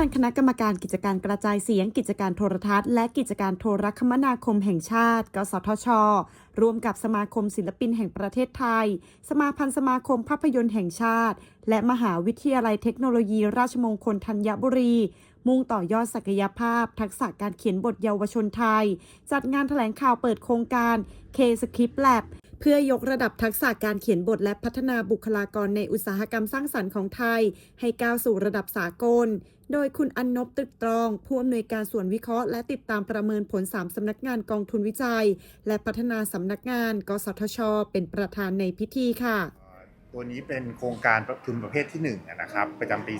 านคณะกรรมการกิจการกระจายเสียง กิจการโทรทัศน์ และกิจการโทรคมนาคมแห่งชาติ กสทช ร่วมกับสมาคมศิลปินแห่งประเทศไทย สมาพันธ์สมาคมภาพยนตร์แห่งชาติ และมหาวิทยาลัยเทคโนโลยีราชมงคลธัญบุรี มุ่งต่อยอดศักยภาพ ทักษะการเขียนบทเยาวชนไทย จัดงานแถลงข่าวเปิดโครงการ K Script Lab เพื่อยกระดับทักษะการเขียนบทและพัฒนาบุคลากรในอุตสาหกรรมสร้างสรรค์ของไทย ให้ก้าวสู่ระดับสากล โดยคุณอันนบตึกตรอง ผู้อำนวยการส่วนวิเคราะห์และติดตามประเมินผล 3 สำนักงานกองทุนวิจัย และพัฒนาสำนักงาน กสทช เป็นประธานในพิธีค่ะ ตัวนี้เป็นโครงการทุนประเภทที่1นะครับประจำปี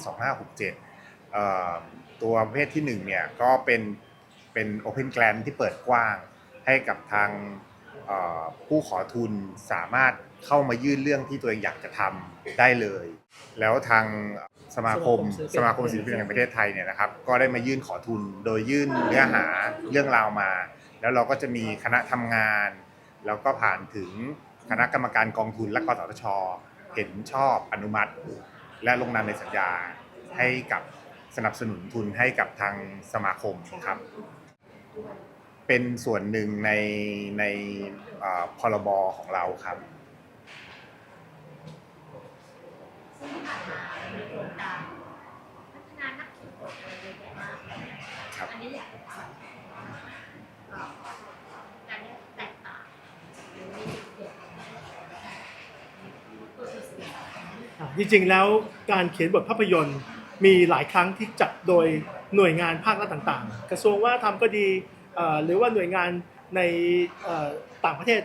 2567เอ่อตัวประเภทที่1เนี่ยก็เป็นเป็น Open Grant ที่เปิดกว้างให้กับทางผู้ขอทุนสามารถเข้ามายื่นเรื่องที่ตัวเองอยากจะทำได้เลย แล้วทาง สมาคมสมาคมศิลปินแห่งประเทศไทยเนี่ยนะครับ ก็ได้มายื่นขอทุนโดยยื่นเนื้อหาเรื่องราวมา แล้วเราก็จะมีคณะทำงาน แล้วก็ผ่านถึงคณะกรรมการกองทุนและกสทช เห็นชอบอนุมัติ และลงนามในสัญญาให้กับสนับสนุนทุนให้กับทางสมาคมครับ เป็นส่วนหนึ่งในในเอ่อพรบของเราครับ ซึ่งที่ผ่านมามีโครงการพัฒนานักเขียนบทอะไรเยอะแยะมาก ครับ อันนี้อยากจะถามว่าเอ่อการเนี้แตกต่างหรือมีจุดเด่นตัวสื่อสื่อสาร อะ จริงๆแล้วการเขียนบทภาพยนตร์ มีหลายครั้งที่จัดโดยหน่วยงานภาครัฐต่างๆ กระทรวงวัฒนธรรมก็ดีหรือว่าหน่วยงานในต่างประเทศ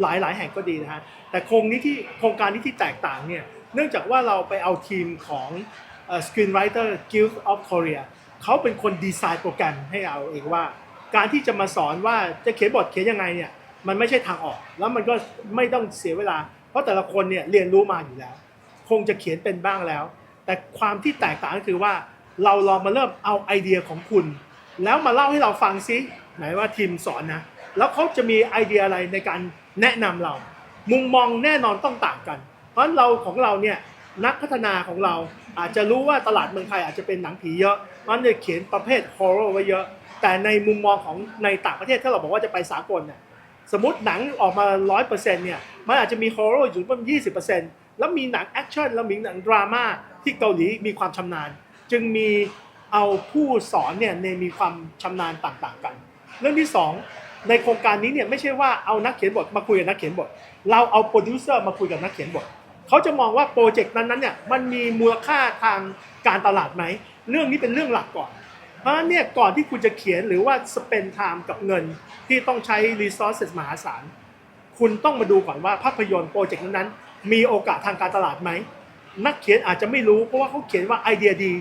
หลายๆ แห่งก็ดีนะฮะแต่โครงนี้ที่โครงการนี้ที่แตกต่างเนี่ยเนื่องจากว่าเราไปเอาทีมของ Screenwriter Guild of Korea เขาเป็นคนดีไซน์โปรแกรมให้เราเองว่า การที่จะมาสอนว่าจะเขียนบทเขียนยังไงเนี่ยมันไม่ใช่ทางออก แล้วมันก็ไม่ต้องเสียเวลา เพราะแต่ละคนเนี่ยเรียนรู้มาอยู่แล้ว คงจะเขียนเป็นบ้างแล้ว แต่ความที่แตกต่างก็คือว่าเราลองมาเริ่มเอาไอเดียของคุณ แล้วมาเล่าให้เราฟังซิหมายว่าทีมสอนนะ แล้วเขาจะมีไอเดียอะไรในการแนะนำเรา มุมมองแน่นอนต้องต่างกัน เพราะเราของเราเนี่ยนักพัฒนาของเราอาจจะรู้ว่าตลาดเมืองไทยอาจจะเป็นหนังผีเยอะมันจะเขียนประเภทฮอร์เรอร์ไว้เยอะ แต่ในมุมมองของในต่างประเทศถ้าเราบอกว่าจะไปสากลเนี่ยสมมติหนังออกมา 100%เนี่ยมันอาจจะมีฮอร์เรอร์อยู่ประมาณ20% แล้วมีหนังแอคชั่นแล้วมีหนังดราม่าที่เกาหลีมีความชำนาญ จึงมีเอาผู้สอนเนี่ยในมีความชำนาญต่างๆกัน เรื่องที่สองในโครงการนี้เนี่ยไม่ใช่ว่าเอานักเขียนบทมาคุยกับนักเขียนบท เราเอาโปรดิวเซอร์มาคุยกับนักเขียนบทเขาจะมองว่าโปรเจกต์นั้นๆเนี่ยมันมีมูลค่าทางการตลาดไหมเรื่องนี้เป็นเรื่องหลักก่อน เพราะฉะนั้นเนี่ยก่อนที่คุณจะเขียนหรือว่า spend time กับเงินที่ต้องใช้ resources มหาศาลคุณต้องมาดูก่อนว่าภาพยนตร์โปรเจกต์นั้นๆ มีโอกาสทางการตลาดไหม นักเขียนอาจจะไม่รู้เพราะว่าเขาเขียนว่าไอเดียดี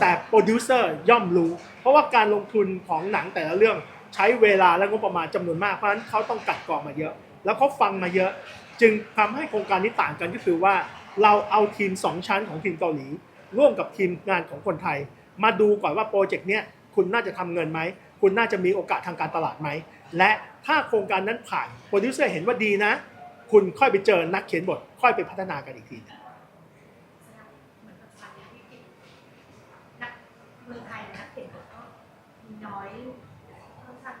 แต่โปรดิวเซอร์ย่อมรู้ เพราะว่าการลงทุนของหนังแต่ละเรื่องใช้เวลาและงบประมาณจำนวนมากเพราะฉะนั้นเขาต้องกัดกรองมาเยอะ แล้วเขาฟังมาเยอะ จึงทำให้โครงการนี้ต่างกันก็คือว่า เราเอาทีม 2 ชั้นของทีมเกาหลี ร่วมกับทีมงานของคนไทย มาดูก่อนว่าโปรเจกต์เนี้ยคุณน่าจะทำเงินไหมคุณน่าจะมีโอกาสทางการตลาดไหมและถ้าโครงการนั้นผ่านโปรดิวเซอร์เห็นว่าดีนะ คุณค่อยไปเจอนักเขียนบท ค่อยไปพัฒนากันอีกทีนกับสายที่ติดนักเมืองไทยนักเขียนบทก็มีน้อยค่อนข้าง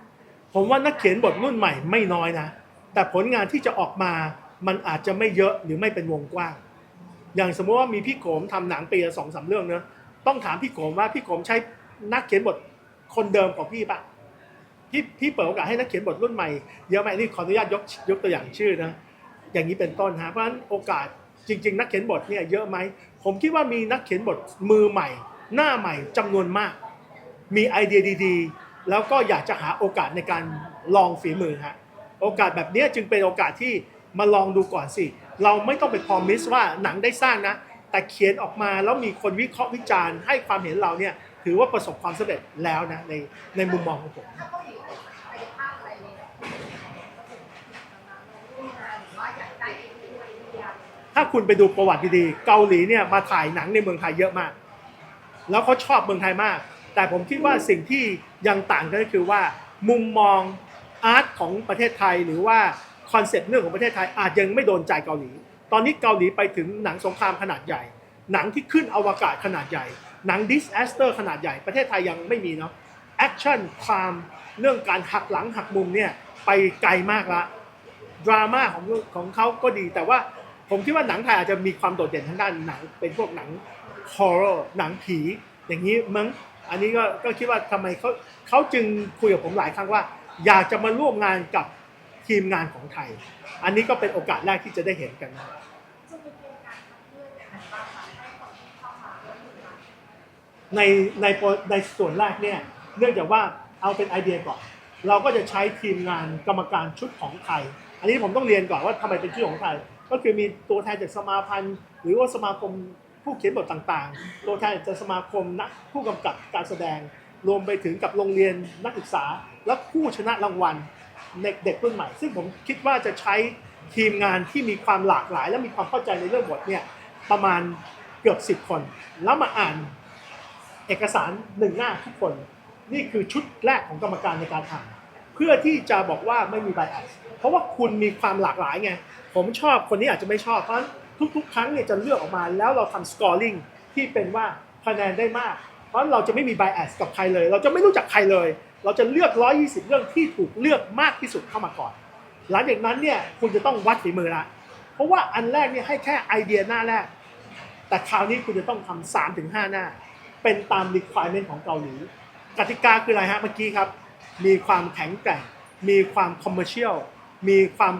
ผมว่านักเขียนบทรุ่นใหม่ไม่น้อยนะ แต่ผลงานที่จะออกมามันอาจจะไม่เยอะหรือไม่เป็นวงกว้าง อย่างสมมติว่ามีพี่โขมทำหนังปีละสองสามเรื่องเนอะต้องถามพี่โขมว่าพี่โขมใช้นักเขียนบทคนเดิมของพี่ปะพี่พี่เปิดโอกาสให้นักเขียนบทรุ่นใหม่เยอะไหมนี่ขออนุญาตยกยกตัวอย่างชื่อนะ อย่างนี้เป็นต้นฮะเพราะฉะนั้นโอกาสจริง ๆ นักเขียนบทเนี่ยเยอะไหมผมคิดว่ามีนักเขียนบทมือใหม่ หน้าใหม่จำนวนมาก มีไอเดียดีๆ แล้วก็อยากจะหาโอกาสในการลองฝีมือฮะโอกาสแบบนี้จึงเป็นโอกาสที่มาลองดูก่อนสิ เราไม่ต้องไปพอมิสว่าหนังได้สร้างนะ แต่เขียนออกมาแล้วมีคนวิเคราะห์วิจารณ์ให้ความเห็นเราเนี่ยถือว่าประสบความสำเร็จแล้วนะในในมุมมองของผม ถ้าเขาอยู่ไปภาคอะไรเนี่ยร่วมงานหรือว่าอยากได้ไอเดียไอเดีย ถ้าคุณไปดูประวัติดีๆ เกาหลีเนี่ยมาถ่ายหนังในเมืองไทยเยอะมาก แล้วเขาชอบเมืองไทยมาก แต่ผมคิดว่าสิ่งที่ยังต่างกันก็คือว่า มุมมองอาร์ตของประเทศไทยหรือว่าคอนเซ็ปต์เรื่องของประเทศไทยอาจยังไม่โดนใจเกาหลี ตอนนี้เกาหลีไปถึงหนังสงครามขนาดใหญ่ หนังที่ขึ้นอวกาศขนาดใหญ่ หนังดิสแอสเตอร์ขนาดใหญ่ ประเทศไทยยังไม่มีเนาะ แอคชั่นความเรื่องการหักหลังหักมุมเนี่ยไปไกลมากละ ดราม่าของของเขาก็ดีแต่ว่า ผมคิดว่าหนังไทยอาจจะมีความโดดเด่นทางด้านหนัง เป็นพวกหนังฮอร์เรหนังผี อย่างนี้มั้งอันนี้ก็ก็คิดว่าทำไมเขาเขาจึงคุยกับผมหลายครั้งว่า อยากจะมาร่วมงานกับทีมงานของไทย อันนี้ก็เป็นโอกาสแรกที่จะได้เห็นกันนะในที่เข้ามาร่วมงานในในโปรในส่วนแรกเนี่ยเนื่องจากว่าเอาเป็นไอเดียก่อน เราก็จะใช้ทีมงานกรรมการชุดของไทย อันนี้ผมต้องเรียนก่อนว่าทำไมเป็นชื่อของไทย ก็คือมีตัวแทนจากสมาพันธ์หรือว่าสมาคมผู้เขียนบทต่างๆ ตัวแทนจากสมาคมนักผู้กำกับการแสดง รวมไปถึงกับโรงเรียนนักศึกษา และผู้ชนะรางวัลเด็กเด็กรุ่นใหม่ ซึ่งผมคิดว่าจะใช้ทีมงานที่มีความหลากหลาย และมีความเข้าใจในเรื่องบทเนี่ยประมาณเกือบ 10 คน แล้วมาอ่านเอกสารหนึ่งหน้าทุกคน นี่คือชุดแรกของกรรมการในการอ่าน พื่อที่จะบอกว่าไม่มีไบแอสเพราะว่าคุณมีความหลากหลายไง ผมชอบคนนี้อาจจะไม่ชอบ เพราะฉะนั้นทุกๆ ครั้งเนี่ยจะเลือกออกมาแล้วเราทำสกอร์ลิงที่เป็นว่าคะแนนได้มาก เพราะเราจะไม่มีไบแอสกับใครเลย เราจะไม่รู้จักใครเลย เราจะเลือก 120 เรื่องที่ถูกเลือกมากที่สุดเข้ามาก่อน หลังจากนั้นเนี่ยคุณจะต้องวัดฝีมือละเพราะว่าอันแรกเนี่ยให้แค่ไอเดียหน้าแรก แต่คราวนี้คุณจะต้องทำสามถึงห้าหน้า เป็นตาม requirement ของเกาหลีกติกาคืออะไรฮะเมื่อกี้ครับ มีความแข็งแกร่ง มีความ commercial มีความ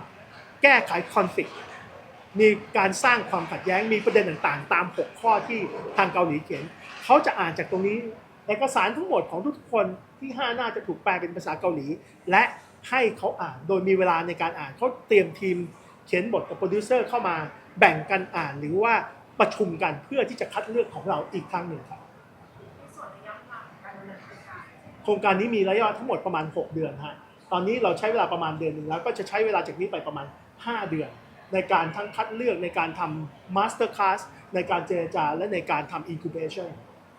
แก้ไข conflict มีการสร้างความขัดแย้ง มีประเด็นต่างๆ ตาม 6 ข้อที่ทางเกาหลีเขียน เขาจะอ่านจากตรงนี้ เอกสารทั้งหมดของทุกคนที่ 5 หน้าจะถูกแปลเป็นภาษาเกาหลี และให้เขาอ่าน โดยมีเวลาในการอ่าน เขาเตรียมทีมเขียนบทกับโปรดิวเซอร์เข้ามาแบ่งกันอ่านหรือว่าประชุมกันเพื่อที่จะคัดเลือกของเราอีกครั้งหนึ่งครับ รโครงการนี้มีระยะเวลาทั้งหมดประมาณ 6 เดือนฮะตอนนี้เราใช้เวลาประมาณเดือนหนึ่งแล้วก็จะใช้เวลาจากนี้ไปประมาณ 5 เดือน ในการทั้งคัดเลือกในการทำ master class ในการเจรจาและในการทำ incubation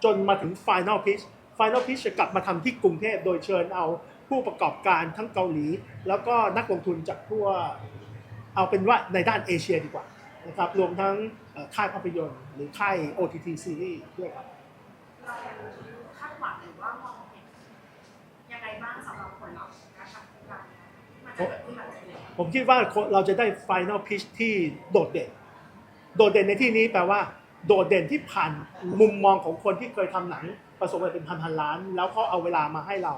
จนมาถึง final pitch final pitch จะกลับมาทำที่กรุงเทพโดยเชิญเอาผู้ประกอบการทั้งเกาหลี แล้วก็นักลงทุนจากทั่วเอาเป็นว่าในด้านเอเชียดีกว่านะครับรวมทั้งค่ายภาพยนตร์ หรือค่าย OTT series ด้วยครับ ผมคิดว่าเราจะได้ Final Pitch ที่โดดเด่น โดดเด่นในที่นี้แปลว่า โดดเด่นที่ผ่านมุมมองของคนที่เคยทำหนังประสบความเป็นพันพันล้าน แล้วเขาเอาเวลามาให้เรา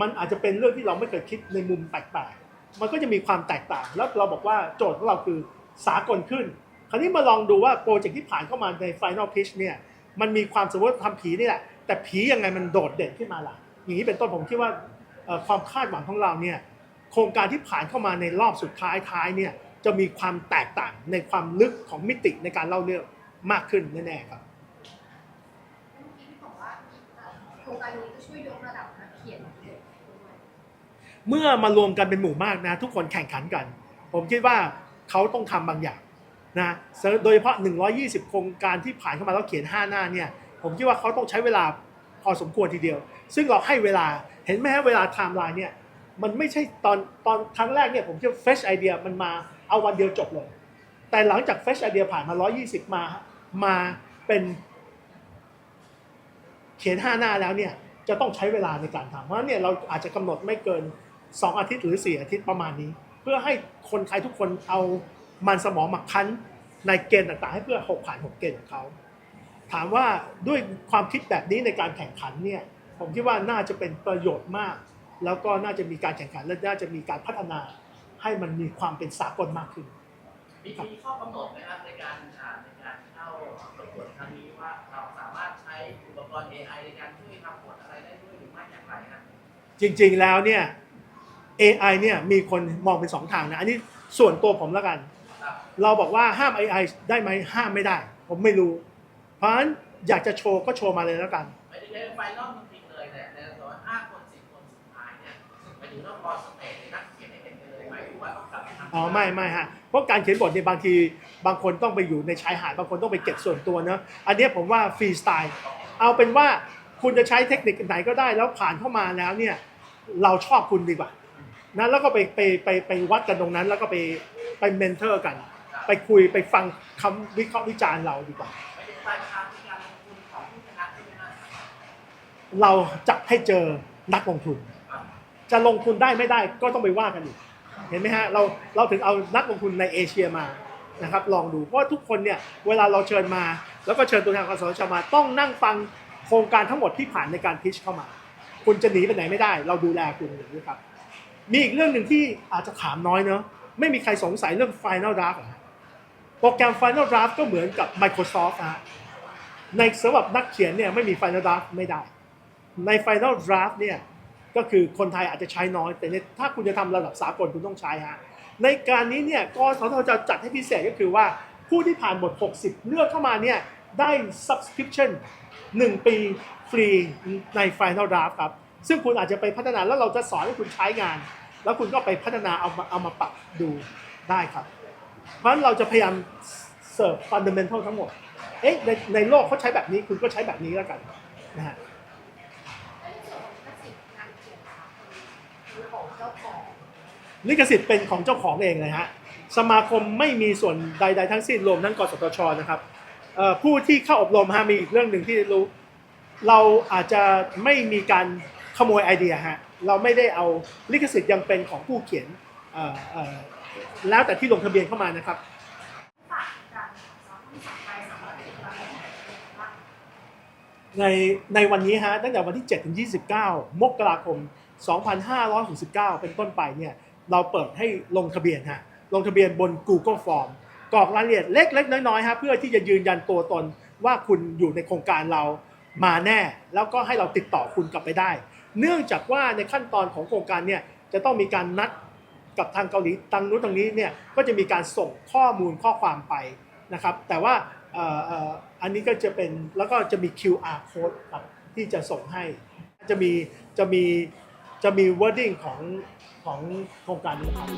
มันอาจจะเป็นเรื่องที่เราไม่เคยคิดในมุมแปลกๆมันก็จะมีความแตกต่าง แล้วเราบอกว่าโจทย์ของเราคือสากลขึ้น คราวนี้มาลองดูว่าโปรเจกต์ที่ผ่านเข้ามาใน Final Pitch เนี่ย มันมีความสมมติทำผีนี่แหละ แต่ผียังไงมันโดดเด่นขึ้นมาล่ะ อย่างนี้เป็นต้นผมคิดว่าความคาดหวังของเราเนี่ย โครงการที่ผ่านเข้ามาในรอบสุดท้ายท้ายเนี่ยจะมีความแตกต่างในความลึกของมิติในการเล่าเรื่องมากขึ้นแน่ๆครับเมื่อกี้ที่บอกว่าโครงการนี้จะช่วยยกระดับนักเขียนเมื่อมารวมกันเป็นหมู่มากนะ ทุกคนแข่งขันกัน ผมคิดว่าเขาต้องทำบางอย่างนะโดยเฉพาะ 120 โครงการที่ผ่านเข้ามาแล้วเขียน 5 หน้าเนี่ยผมคิดว่าเขาต้องใช้เวลาพอสมควรทีเดียว ซึ่งเราให้เวลาเห็นไหมฮะเวลาไทม์ไลน์เนี่ย มันไม่ใช่ตอนตอนครั้งแรกเนี่ยผมคิดว่า fresh idea มันมาเอาวันเดียวจบเลย แต่หลังจาก fresh idea ผ่านมา 120 มามาเป็นเขียน 5 หน้าแล้วเนี่ยจะต้องใช้เวลาในการทำเพราะฉะนั้นเนี่ยเราอาจจะกำหนดไม่เกิน 2 อาทิตย์หรือ 4 อาทิตย์ประมาณนี้ เพื่อให้คนไทยทุกคนเอามันสมองมาคั้นในเกณฑ์ต่างๆ ให้เพื่อหกผ่านหกเกณฑ์ของเขา ถามว่าด้วยความคิดแบบนี้ในการแข่งขันเนี่ยผมคิดว่าน่าจะเป็นประโยชน์มาก แล้วก็น่าจะมีการแข่งขันและน่าจะมีการพัฒนาให้มันมีความเป็นสากลมากขึ้น มีมีข้อกำหนดไหมครับในการอ่าในการเข้าประกวดครั้งนี้ว่าเราสามารถใช้อุปกรณ์ AI ในการช่วยทำบทอะไรได้ด้วยหรือไม่อย่างไรครับ จริงๆแล้วเนี่ย AI เนี่ยมีคนมองเป็นสองทางนะ อันนี้ส่วนตัวผมแล้วกัน ครับเราบอกว่าห้าม AI ได้ไหมห้ามไม่ได้ ผมไม่รู้ เพราะฉะนั้นอยากจะโชว์ก็โชว์มาเลยแล้วกัน ไม่ได้ใช้ไฟนอลจริงๆเลยแต่ในส่วนห้าคนสิบคนสุดท้ายเนี่ยหมาย ถึงต้องรอสเตจในนักเขียนให้เห็นกันเลยไหมหรือว่าต้องกลับไปทำอ๋อไม่ไม่ฮะเพราะการเขียนบทเนี่ยบางทีบางคนต้องไปอยู่ในชายหาดบางคนต้องไปเก็บส่วนตัวเนอะอันเนี้ยผมว่าฟรีสไตล์เอาเป็นว่าคุณจะใช้เทคนิคไหนก็ได้แล้วผ่านเข้ามาแล้วเนี่ยเราชอบคุณดีกว่านะแล้วก็ไปไปไปไปวัดกันตรงนั้น แล้วก็ไปไปเมนเทอร์กัน ไปคุยไปฟังคำวิเคราะห์วิจารณ์เราดีกว่า ไม่ได้ปลายทางในการลงทุนของผู้ชนะใช่ไหมเราจะให้เจอนักลงทุน จะลงทุนได้ไม่ได้ก็ต้องไปว่ากันอีกเห็นไหมฮะเราเราถึงเอานักลงทุนในเอเชียมานะครับลองดูเพราะทุกคนเนี่ยเวลาเราเชิญมา แล้วก็เชิญตัวแทนกสทชมาต้องนั่งฟังโครงการทั้งหมดที่ผ่านในการพิชเข้ามา คุณจะหนีไปไหนไม่ได้ เราดูแลคุณอย่างนี้ครับ มีอีกเรื่องหนึ่งที่อาจจะถามน้อยเนอะไม่มีใครสงสัยเรื่อง Final Draft อะโปรแกรม Final Draft ก็เหมือนกับ Microsoft นะฮะในสำหรับนักเขียนเนี่ยไม่มี Final Draft ไม่ได้ ใน Final Draft เนี่ย ก็คือคนไทยอาจจะใช้น้อย แต่ถ้าคุณจะทำระดับสากลคุณต้องใช้ฮะในการนี้เนี่ยกสทจะจัดให้พิเศษก็คือว่าผู้ที่ผ่านบท 60 เลือกเข้ามาเนี่ยได้ subscription 1 ปีฟรีใน Final Draft ครับ ซึ่งคุณอาจจะไปพัฒนาแล้วเราจะสอนให้คุณใช้งาน แล้วคุณก็ไปพัฒนาเอามาเอามาปรับดูได้ครับ เพราะฉะนั้นเราจะพยายามเสิร์ฟฟันเดเมนทัลทั้งหมด เอ๊ะในในโลกเขาใช้แบบนี้คุณก็ใช้แบบนี้แล้วกันนะฮะ ลิขสิทธิ์เป็นของเจ้าของเองเลยฮะสมาคมไม่มีส่วนใด ๆ ทั้งสิ้นรวมทั้งกสทชนะครับผู้ที่เข้าอบรมฮะมีอีกเรื่องหนึ่งที่รู้เราอาจจะไม่มีการขโมยไอเดียฮะเราไม่ได้เอาลิขสิทธิ์ยังเป็นของผู้เขียนแล้วแต่ที่ลงทะเบียนเข้ามานะครับฝากการสอนที่สั่งไปสำหรับเด็กเราว่าในในวันนี้ฮะตั้งแต่วันที่ 7 ถึง 29 มกราคม 2569 เป็นต้นไปเนี่ย เราเปิดให้ลงทะเบียนฮะลงทะเบียนบน Google Form กรอกรายละเอียดเล็ก ๆ น้อยๆฮะเพื่อที่จะยืนยันตัวตนว่าคุณอยู่ในโครงการเรามาแน่ แล้วก็ให้เราติดต่อคุณกลับไปได้ เนื่องจากว่าในขั้นตอนของโครงการเนี่ยจะต้องมีการนัดกับทางเกาหลีตังนู้นตรงนี้เนี่ยก็จะมีการส่งข้อมูลข้อความไปนะครับ แต่ว่าอันนี้ก็จะเป็นแล้วก็จะมี QR code ครับที่จะส่งให้ จะมีจะมี จะมีวัดดิ้งของของโครงการนี้ครับ